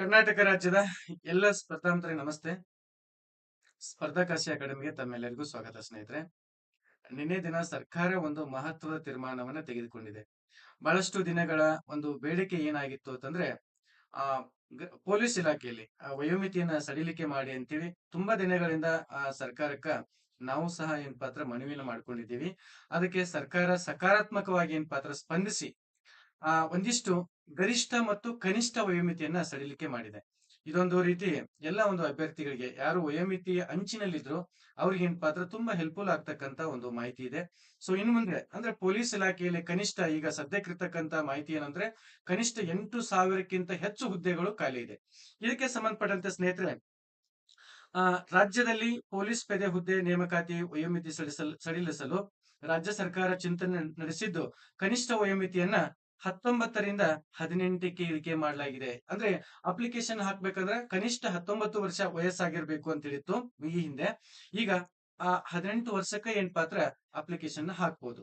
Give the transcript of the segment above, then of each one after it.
ಕರ್ನಾಟಕ ರಾಜ್ಯದ ಎಲ್ಲ ಸ್ಪರ್ಧಾಂತರಿಗೆ ನಮಸ್ತೆ. ಸ್ಪರ್ಧಾಕಾಶಿ ಅಕಾಡೆಮಿಗೆ ತಮ್ಮೆಲ್ಲರಿಗೂ ಸ್ವಾಗತ ಸ್ನೇಹಿತರೆ. ನಿನ್ನೆ ದಿನ ಸರ್ಕಾರ ಒಂದು ಮಹತ್ವದ ತೀರ್ಮಾನವನ್ನ ತೆಗೆದುಕೊಂಡಿದೆ. ಬಹಳಷ್ಟು ದಿನಗಳ ಒಂದು ಬೇಡಿಕೆ ಏನಾಗಿತ್ತು ಅಂತಂದ್ರೆ, ಆ ಪೊಲೀಸ್ ಇಲಾಖೆಯಲ್ಲಿ ವಯೋಮಿತಿಯನ್ನ ಸಡಿಲಿಕೆ ಮಾಡಿ ಅಂತೇಳಿ ತುಂಬಾ ದಿನಗಳಿಂದ, ಆ, ಸರ್ಕಾರಕ್ಕ ನಾವು ಸಹ ಏನ್ ಪಾತ್ರ ಮನವಿಯನ್ನು ಮಾಡ್ಕೊಂಡಿದ್ದೀವಿ. ಅದಕ್ಕೆ ಸರ್ಕಾರ ಸಕಾರಾತ್ಮಕವಾಗಿ ಏನ್ ಪಾತ್ರ ಸ್ಪಂದಿಸಿ ಆ, ಒಂದಿಷ್ಟು ಗರಿಷ್ಠ ಮತ್ತು ಕನಿಷ್ಠ ವಯೋಮಿತಿಯನ್ನ ಸಡಿಲಿಕೆ ಮಾಡಿದೆ. ಇದೊಂದು ರೀತಿ ಎಲ್ಲ ಒಂದು ಅಭ್ಯರ್ಥಿಗಳಿಗೆ ಯಾರು ವಯೋಮಿತಿಯ ಅಂಚಿನಲ್ಲಿದ್ರು ಅವ್ರಿಗೆ ಏನ್ ಪಾತ್ರ ತುಂಬಾ ಹೆಲ್ಪ್ಫುಲ್ ಆಗ್ತಕ್ಕಂತ ಒಂದು ಮಾಹಿತಿ ಇದೆ. ಸೊ ಇನ್ನು ಮುಂದೆ ಅಂದ್ರೆ ಪೊಲೀಸ್ ಇಲಾಖೆಯಲ್ಲಿ ಕನಿಷ್ಠ ಈಗ ಸದ್ಯಕ್ಕಿರ್ತಕ್ಕಂತ ಮಾಹಿತಿ ಏನಂದ್ರೆ ಕನಿಷ್ಠ ಎಂಟು ಸಾವಿರಕ್ಕಿಂತ ಹೆಚ್ಚು ಹುದ್ದೆಗಳು ಖಾಲಿ ಇದೆ. ಇದಕ್ಕೆ ಸಂಬಂಧಪಟ್ಟಂತೆ ಸ್ನೇಹಿತರೆ, ಆ, ರಾಜ್ಯದಲ್ಲಿ ಪೊಲೀಸ್ ಪೇದೆ ಹುದ್ದೆ, ನೇಮಕಾತಿ, ವಯೋಮಿತಿ ಸಡಿಸಲ್, ಸಡಿಲಿಸಲು ರಾಜ್ಯ ಸರ್ಕಾರ ಚಿಂತನೆ ನಡೆಸಿದ್ದು ಕನಿಷ್ಠ ವಯೋಮಿತಿಯನ್ನ ಹತ್ತೊಂಬತ್ತರಿಂದ ಹದಿನೆಂಟಕ್ಕೆ ಇಳಿಕೆ ಮಾಡಲಾಗಿದೆ. ಅಂದ್ರೆ ಅಪ್ಲಿಕೇಶನ್ ಹಾಕ್ಬೇಕಂದ್ರೆ ಕನಿಷ್ಠ ಹತ್ತೊಂಬತ್ತು ವರ್ಷ ವಯಸ್ಸಾಗಿರ್ಬೇಕು ಅಂತ ಹೇಳಿತ್ತು ಈ ಹಿಂದೆ. ಈಗ ಆ ಹದಿನೆಂಟು ವರ್ಷಕ್ಕೆ ಏನ್ ಪಾತ್ರ? ಅಪ್ಲಿಕೇಶನ್ ಹಾಕ್ಬಹುದು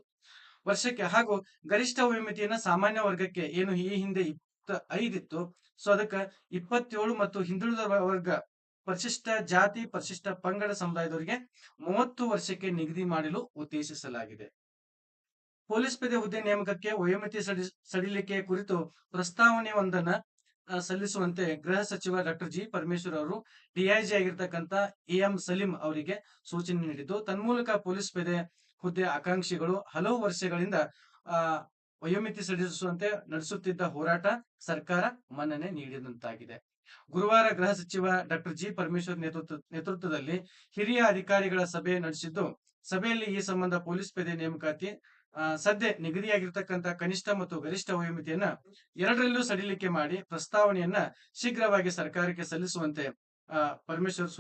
ವರ್ಷಕ್ಕೆ ಹಾಗೂ ಗರಿಷ್ಠ ವಯೋಮಿತಿಯನ್ನ ಸಾಮಾನ್ಯ ವರ್ಗಕ್ಕೆ ಏನು ಈ ಹಿಂದೆ ಇಪ್ಪತ್ತ ಐದಿತ್ತು ಸೊ ಅದಕ್ಕೆ ಇಪ್ಪತ್ತೇಳು ಮತ್ತು ಹಿಂದುಳಿದ ವರ್ಗ ಪರಿಶಿಷ್ಟ ಜಾತಿ, ಪರಿಶಿಷ್ಟ ಪಂಗಡ ಸಮುದಾಯದವರಿಗೆ ಮೂವತ್ತು ವರ್ಷಕ್ಕೆ ನಿಗದಿ ಮಾಡಲು ಉದ್ದೇಶಿಸಲಾಗಿದೆ. ಪೊಲೀಸ್ ಪೇದೆ ಹುದ್ದೆ ನೇಮಕಕ್ಕೆ ವಯೋಮಿತಿ ಸಡಿ, ಸಡಿಲಿಕೆ ಕುರಿತು ಪ್ರಸ್ತಾವನೆ ಒಂದನ್ನ ಸಲ್ಲಿಸುವಂತೆ ಗೃಹ ಸಚಿವ ಡಾಕ್ಟರ್ ಜಿ. ಪರಮೇಶ್ವರ್ ಅವರು ಡಿಐಜಿ ಆಗಿರ್ತಕ್ಕಂಥ ಎ ಎಂ ಸಲೀಂ ಅವರಿಗೆ ಸೂಚನೆ ನೀಡಿದ್ದು, ತನ್ಮೂಲಕ ಪೊಲೀಸ್ ಪೇದೆ ಹುದ್ದೆ ಆಕಾಂಕ್ಷಿಗಳು ಹಲವು ವರ್ಷಗಳಿಂದ ವಯೋಮಿತಿ ಸಡಿಲಿಸುವಂತೆ ನಡೆಸುತ್ತಿದ್ದ ಹೋರಾಟ ಸರ್ಕಾರ ಮನ್ನಣೆ ನೀಡಿದಂತಾಗಿದೆ. ಗುರುವಾರ ಗೃಹ ಸಚಿವ ಡಾಕ್ಟರ್ ಜಿ. ಪರಮೇಶ್ವರ್ ನೇತೃತ್ವ, ನೇತೃತ್ವದಲ್ಲಿ ಹಿರಿಯ ಅಧಿಕಾರಿಗಳ ಸಭೆ ನಡೆಸಿದ್ದು, ಸಭೆಯಲ್ಲಿ ಈ ಸಂಬಂಧ ಪೊಲೀಸ್ ಪೇದೆ ನೇಮಕಾತಿ ಸದ್ಯ ನಿಗದಿಯಾಗಿರ್ತಕ್ಕಂತಹ ಕನಿಷ್ಠ ಮತ್ತು ಗರಿಷ್ಠ ವಯೋಮಿತಿಯನ್ನ ಎರಡರಲ್ಲೂ ಸಡಿಲಿಕೆ ಮಾಡಿ ಪ್ರಸ್ತಾವನೆಯನ್ನ ಶೀಘ್ರವಾಗಿ ಸರ್ಕಾರಕ್ಕೆ ಸಲ್ಲಿಸುವಂತೆ ಪರಮೇಶ್ವರ್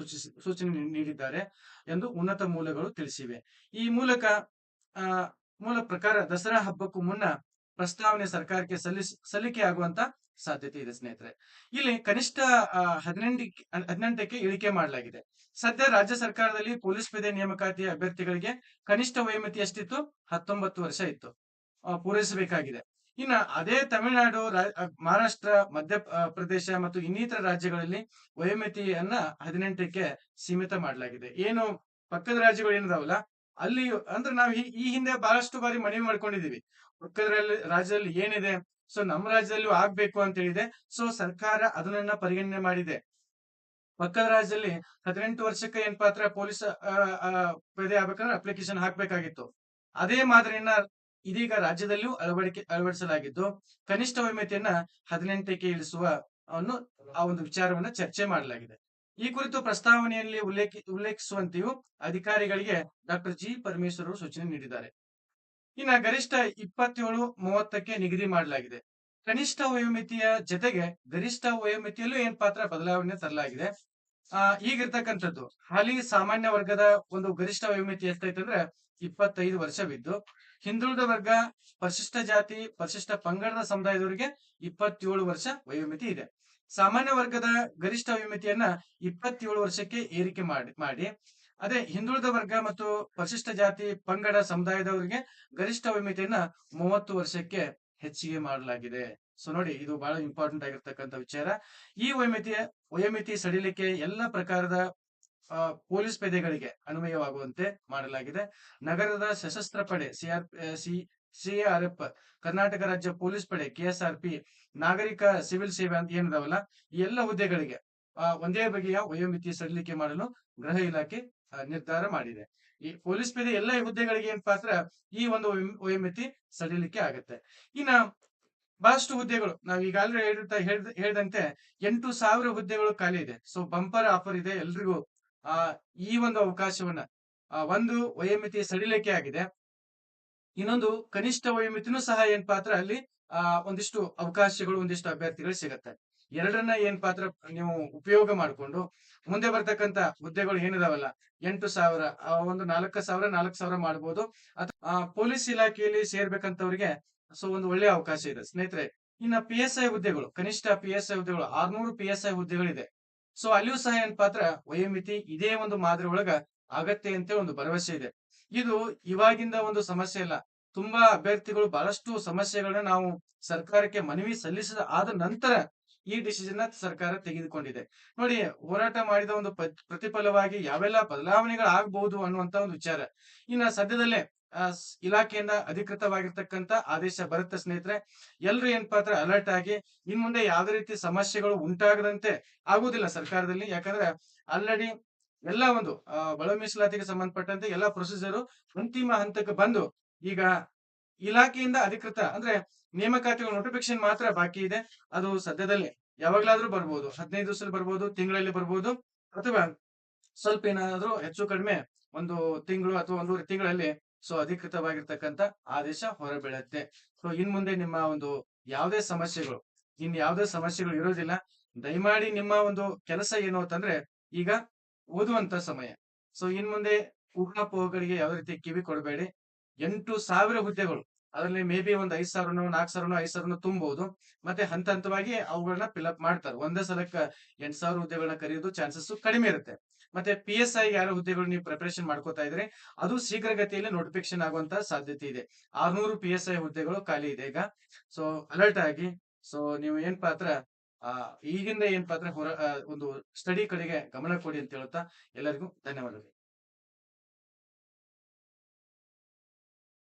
ಸೂಚನೆ ನೀಡಿದ್ದಾರೆ ಎಂದು ಉನ್ನತ ಮೂಲಗಳು ತಿಳಿಸಿವೆ. ಈ ಮೂಲಕ ಮೂಲ ಪ್ರಕಾರ ದಸರಾ ಹಬ್ಬಕ್ಕೂ ಮುನ್ನ ಪ್ರಸ್ತಾವನೆ ಸರ್ಕಾರಕ್ಕೆ ಸಲ್ಲಿಸ್ ಸಲ್ಲಿಕೆ ಆಗುವಂತ ಸಾಧ್ಯತೆ ಇದೆ ಸ್ನೇಹಿತರೆ. ಇಲ್ಲಿ ಕನಿಷ್ಠ ಆ, ಹದಿನೆಂಟಕ್ಕೆ ಇಳಿಕೆ ಮಾಡಲಾಗಿದೆ. ಸದ್ಯ ರಾಜ್ಯ ಸರ್ಕಾರದಲ್ಲಿ ಪೊಲೀಸ್ ಪೇದೆ ನೇಮಕಾತಿ ಅಭ್ಯರ್ಥಿಗಳಿಗೆ ಕನಿಷ್ಠ ವಯೋಮಿತಿ ಎಷ್ಟಿತ್ತು? ಹತ್ತೊಂಬತ್ತು ವರ್ಷ ಇತ್ತು. ಪೂರೈಸಬೇಕಾಗಿದೆ. ಇನ್ನ ಅದೇ ತಮಿಳುನಾಡು ಮಹಾರಾಷ್ಟ್ರ ಮಧ್ಯ ಪ್ರದೇಶ ಮತ್ತು ಇನ್ನಿತರ ರಾಜ್ಯಗಳಲ್ಲಿ ವಯೋಮಿತಿಯನ್ನ ಹದಿನೆಂಟಕ್ಕೆ ಸೀಮಿತ ಮಾಡಲಾಗಿದೆ. ಏನು ಪಕ್ಕದ ರಾಜ್ಯಗಳು ಏನಿದಾವಲ್ಲ ಅಲ್ಲಿ ಅಂದ್ರೆ ನಾವು ಈ ಹಿಂದೆ ಬಹಳಷ್ಟು ಬಾರಿ ಮನವಿ ಮಾಡ್ಕೊಂಡಿದೀವಿ ಪಕ್ಕದ ರಾಜ್ಯದಲ್ಲಿ ಏನಿದೆ, ಸೊ ನಮ್ಮ ರಾಜ್ಯದಲ್ಲೂ ಆಗ್ಬೇಕು ಅಂತ ಹೇಳಿದೆ. ಸೊ ಸರ್ಕಾರ ಅದನ್ನ ಪರಿಗಣನೆ ಮಾಡಿದೆ. ಪಕ್ಕದ ರಾಜ್ಯದಲ್ಲಿ ಹದಿನೆಂಟು ವರ್ಷಕ್ಕೆ ಏನ್ ಪಾತ್ರ ಪೊಲೀಸ್ ಪೇದೆ ಆಗ್ಬೇಕಂದ್ರೆ ಅಪ್ಲಿಕೇಶನ್ ಹಾಕ್ಬೇಕಾಗಿತ್ತು. ಅದೇ ಮಾದರಿಯನ್ನ ಇದೀಗ ರಾಜ್ಯದಲ್ಲೂ ಅಳವಡಿಕೆ, ಅಳವಡಿಸಲಾಗಿದ್ದು, ಕನಿಷ್ಠ ವಯೋಮಿತಿಯನ್ನ ಹದಿನೆಂಟಕ್ಕೆ ಇಳಿಸುವ ಅವನು ಆ ಒಂದು ವಿಚಾರವನ್ನ ಚರ್ಚೆ ಮಾಡಲಾಗಿದೆ. ಈ ಕುರಿತು ಪ್ರಸ್ತಾವನೆಯಲ್ಲಿ ಉಲ್ಲೇಖಿ, ಉಲ್ಲೇಖಿಸುವಂತೆಯೂ ಅಧಿಕಾರಿಗಳಿಗೆ ಡಾಕ್ಟರ್ ಜಿ. ಪರಮೇಶ್ವರ್ ಸೂಚನೆ ನೀಡಿದ್ದಾರೆ. ಇನ್ನ ಗರಿಷ್ಠ ಇಪ್ಪತ್ತೇಳು ಮೂವತ್ತಕ್ಕೆ ನಿಗದಿ ಮಾಡಲಾಗಿದೆ. ಕನಿಷ್ಠ ವಯೋಮಿತಿಯ ಜೊತೆಗೆ ಗರಿಷ್ಠ ವಯೋಮಿತಿಯಲ್ಲೂ ಏನ್ ಪಾತ್ರ ಬದಲಾವಣೆ ತರಲಾಗಿದೆ? ಆ, ಈಗಿರ್ತಕ್ಕಂಥದ್ದು. ಹಾಲಿ ಸಾಮಾನ್ಯ ವರ್ಗದ ಒಂದು ಗರಿಷ್ಠ ವಯೋಮಿತಿ ಎಷ್ಟೈತೆ ಅಂದ್ರೆ ಇಪ್ಪತ್ತೈದು ವರ್ಷವಿದ್ದು, ಹಿಂದುಳಿದ ವರ್ಗ ಪರಿಶಿಷ್ಟ ಜಾತಿ, ಪರಿಶಿಷ್ಟ ಪಂಗಡದ ಸಮುದಾಯದವರಿಗೆ ಇಪ್ಪತ್ತೇಳು ವರ್ಷ ವಯೋಮಿತಿ ಇದೆ. ಸಾಮಾನ್ಯ ವರ್ಗದ ಗರಿಷ್ಠ ವಿಮಿತಿಯನ್ನ ಇಪ್ಪತ್ತೇಳು ವರ್ಷಕ್ಕೆ ಏರಿಕೆ ಮಾಡಿ ಮಾಡಿ. ಅದೇ ಹಿಂದುಳಿದ ವರ್ಗ ಮತ್ತು ಪರಿಶಿಷ್ಟ ಜಾತಿ ಪಂಗಡ ಸಮುದಾಯದವರಿಗೆ ಗರಿಷ್ಠ ವಿಮಿತಿಯನ್ನ ಮೂವತ್ತು ವರ್ಷಕ್ಕೆ ಹೆಚ್ಚಿಗೆ ಮಾಡಲಾಗಿದೆ. ಸೊ ನೋಡಿ, ಇದು ಬಹಳ ಇಂಪಾರ್ಟೆಂಟ್ ಆಗಿರ್ತಕ್ಕಂಥ ವಿಚಾರ. ಈ ವಯಮಿತಿಯ ವಯಮಿತಿ ಸಡಿಲಿಕೆ ಎಲ್ಲ ಪ್ರಕಾರದ ಪೊಲೀಸ್ ಪೇದೆಗಳಿಗೆ ಅನ್ವಯವಾಗುವಂತೆ ಮಾಡಲಾಗಿದೆ. ನಗರದ ಸಶಸ್ತ್ರ ಪಡೆ ಸಿಆರ್ ಸಿ ಸಿಆರ್ಎಫ್ ಕರ್ನಾಟಕ ರಾಜ್ಯ ಪೊಲೀಸ್ ಪಡೆ, ಕೆಎಸ್ಆರ್ಪಿ, ನಾಗರಿಕ ಸಿವಿಲ್ ಸೇವೆ ಅಂತ ಏನಿದಾವಲ್ಲ ಈ ಎಲ್ಲ ಹುದ್ದೆಗಳಿಗೆ ಒಂದೇ ಬಗೆಯ ವಯೋಮಿತಿ ಸಡಿಲಿಕೆ ಮಾಡಲು ಗೃಹ ಇಲಾಖೆ ನಿರ್ಧಾರ ಮಾಡಿದೆ. ಈ ಪೊಲೀಸ್ ಪೇದೆ ಎಲ್ಲ ಹುದ್ದೆಗಳಿಗೆ ಏನ್ ಪಾತ್ರ, ಈ ಒಂದು ವಯೋ- ವಯೋಮಿತಿ ಸಡಿಲಿಕೆ ಆಗುತ್ತೆ. ಇನ್ನ ಬಹಳಷ್ಟು ಹುದ್ದೆಗಳು, ನಾವು ಈಗಾಗಲೇ ಹೇಳಿರ್ತಾ ಹೇಳಿದಂತೆ ಎಂಟು ಸಾವಿರ ಹುದ್ದೆಗಳು ಖಾಲಿ ಇದೆ. ಸೊ ಬಂಪರ್ ಆಫರ್ ಇದೆ ಎಲ್ರಿಗೂ. ಆ, ಈ ಒಂದು ಅವಕಾಶವನ್ನ ಒಂದು ವಯೋಮಿತಿ ಸಡಿಲಿಕೆ ಆಗಿದೆ. ಇನ್ನೊಂದು ಕನಿಷ್ಠ ವಯೋಮಿತಿನೂ ಸಹ ಏನ್ ಪಾತ್ರ ಅಲ್ಲಿ, ಆ, ಒಂದಿಷ್ಟು ಅವಕಾಶಗಳು, ಒಂದಿಷ್ಟು ಅಭ್ಯರ್ಥಿಗಳು ಸಿಗತ್ತೆ. ಎರಡನ್ನ ಏನ್ ಪಾತ್ರ ನೀವು ಉಪಯೋಗ ಮಾಡಿಕೊಂಡು ಮುಂದೆ ಬರ್ತಕ್ಕಂತ ಹುದ್ದೆಗಳು ಏನಿದಾವಲ್ಲ, ಎಂಟು ಸಾವಿರ ಒಂದು ನಾಲ್ಕು ಸಾವಿರ ನಾಲ್ಕು ಸಾವಿರ ಮಾಡ್ಬೋದು. ಅಥವಾ ಪೊಲೀಸ್ ಇಲಾಖೆಯಲ್ಲಿ ಸೇರ್ಬೇಕಂತವ್ರಿಗೆ ಸೊ ಒಂದು ಒಳ್ಳೆಯ ಅವಕಾಶ ಇದೆ. ಸ್ನೇಹಿತರೆ, ಇನ್ನ ಪಿ ಎಸ್ ಐ ಹುದ್ದೆಗಳು, ಕನಿಷ್ಠ ಪಿ ಎಸ್ ಐ ಹುದ್ದೆಗಳು, ಆರ್ನೂರು ಪಿ ಎಸ್ ಐ ಹುದ್ದೆಗಳಿದೆ. ಸೊ ಅಲ್ಲಿಯೂ ಸಹ ಏನ್ ಪಾತ್ರ, ವಯೋಮಿತಿ ಇದೇ ಒಂದು ಮಾದರಿ ಒಳಗ ಆಗತ್ತೆ ಅಂತ ಒಂದು ಭರವಸೆ ಇದೆ. ಇದು ಇವಾಗಿಂದ ಒಂದು ಸಮಸ್ಯೆ ಇಲ್ಲ. ತುಂಬಾ ಅಭ್ಯರ್ಥಿಗಳು ಬಹಳಷ್ಟು ಸಮಸ್ಯೆಗಳನ್ನ ನಾವು ಸರ್ಕಾರಕ್ಕೆ ಮನವಿ ಸಲ್ಲಿಸಿದ ಆದ ನಂತರ ಈ ಡಿಸಿಷನ್ ಸರ್ಕಾರ ತೆಗೆದುಕೊಂಡಿದೆ. ನೋಡಿ, ಹೋರಾಟ ಮಾಡಿದ ಒಂದು ಪ್ರತಿಫಲವಾಗಿ ಯಾವೆಲ್ಲ ಬದಲಾವಣೆಗಳು ಆಗಬಹುದು ಅನ್ನುವಂತ ಒಂದು ವಿಚಾರ. ಇನ್ನ ಸದ್ಯದಲ್ಲೇ ಇಲಾಖೆಯಿಂದ ಅಧಿಕೃತವಾಗಿರ್ತಕ್ಕಂತ ಆದೇಶ ಬರುತ್ತೆ ಸ್ನೇಹಿತರೆ, ಎಲ್ರು ಏನಪ್ಪಾ ಅಂದ್ರೆ ಅಲರ್ಟ್ ಆಗಿ ಇನ್ ಮುಂದೆ ಯಾವುದೇ ರೀತಿ ಸಮಸ್ಯೆಗಳು ಉಂಟಾಗದಂತೆ ಆಗುವುದಿಲ್ಲ ಸರ್ಕಾರದಲ್ಲಿ. ಯಾಕಂದ್ರೆ ಆಲ್ರೆಡಿ ಎಲ್ಲ ಒಂದು ಒಳ ಮೀಸಲಾತಿಗೆ ಸಂಬಂಧಪಟ್ಟಂತೆ ಎಲ್ಲ ಪ್ರೊಸೀಜರ್ ಅಂತಿಮ ಹಂತಕ್ಕೆ ಬಂದು ಈಗ ಇಲಾಖೆಯಿಂದ ಅಧಿಕೃತ ಅಂದ್ರೆ ನೇಮಕಾತಿಗಳ ನೋಟಿಫಿಕೇಶನ್ ಮಾತ್ರ ಬಾಕಿ ಇದೆ. ಅದು ಸದ್ಯದಲ್ಲಿ ಯಾವಾಗ್ಲಾದ್ರೂ ಬರ್ಬೋದು. ಹದಿನೈದು ದಿವಸದಲ್ಲಿ ಬರ್ಬೋದು, ತಿಂಗಳಲ್ಲಿ ಬರ್ಬೋದು ಅಥವಾ ಸ್ವಲ್ಪ ಏನಾದ್ರೂ ಹೆಚ್ಚು ಕಡಿಮೆ ಒಂದು ತಿಂಗಳು ಅಥವಾ ಒಂದೂವರೆ ತಿಂಗಳಲ್ಲಿ ಸೊ ಅಧಿಕೃತವಾಗಿರ್ತಕ್ಕಂಥ ಆದೇಶ ಹೊರಬೀಳುತ್ತೆ. ಸೊ ಇನ್ ಮುಂದೆ ನಿಮ್ಮ ಒಂದು ಯಾವುದೇ ಸಮಸ್ಯೆಗಳು, ಇನ್ ಯಾವುದೇ ಸಮಸ್ಯೆಗಳು ಇರೋದಿಲ್ಲ. ದಯಮಾಡಿ ನಿಮ್ಮ ಒಂದು ಕೆಲಸ ಏನು ಅಂತಂದ್ರೆ ಈಗ ಓದುವಂತ ಸಮಯ. ಸೊ ಇನ್ ಮುಂದೆ ಊಹಾಪೋಹಗಳಿಗೆ ಯಾವ ರೀತಿ ಕಿವಿ ಕೊಡಬೇಡಿ? ಎಂಟು ಸಾವಿರ ಹುದ್ದೆಗಳು. ಅದರಲ್ಲಿ ಮೇ ಬಿ ಒಂದ್ ಐದ್ ಸಾವಿರನೋ ನಾಲ್ಕು ಸಾವಿರನೋ, ಐದ್ ಸಾವಿರನೋ ತುಂಬಬಹುದು ಮತ್ತೆ ಹಂತ ಹಂತವಾಗಿ ಅವುಗಳನ್ನ ಫಿಲ್ಅಪ್ ಮಾಡ್ತಾರೆ. ಒಂದೇ ಸಲಕ್ಕ ಎಂಟ್ ಸಾವಿರ ಹುದ್ದೆಗಳನ್ನ ಕರೆಯೋದು ಚಾನ್ಸಸ್ ಕಡಿಮೆ ಇರುತ್ತೆ. ಮತ್ತೆ ಪಿ ಎಸ್ ಐ ಯಾರ ಹುದ್ದೆಗಳು ನೀವು ಪ್ರಿಪರೇಷನ್ ಮಾಡ್ಕೋತಾ ಇದ್ರೆ, ಅದು ಶೀಘ್ರಗತಿಯಲ್ಲಿ ನೋಟಿಫಿಕೇಶನ್ ಆಗುವಂತ ಸಾಧ್ಯತೆ ಇದೆ. ಆರ್ನೂರು ಪಿ ಎಸ್ ಐ ಹುದ್ದೆಗಳು ಖಾಲಿ ಇದೆ ಈಗ. ಸೊ ಅಲರ್ಟ್ ಆಗಿ. ಸೊ ನೀವು ಏನ್ ಪಾತ್ರ? ಆ ಈಗಿಂದ ಏನ್ ಪಾತ್ರ ಹೊರ ಒಂದು ಸ್ಟಡಿ ಕಡೆಗೆ ಗಮನ ಕೊಡಿ ಅಂತ ಹೇಳ್ತಾ ಎಲ್ಲರಿಗೂ ಧನ್ಯವಾದಗಳು.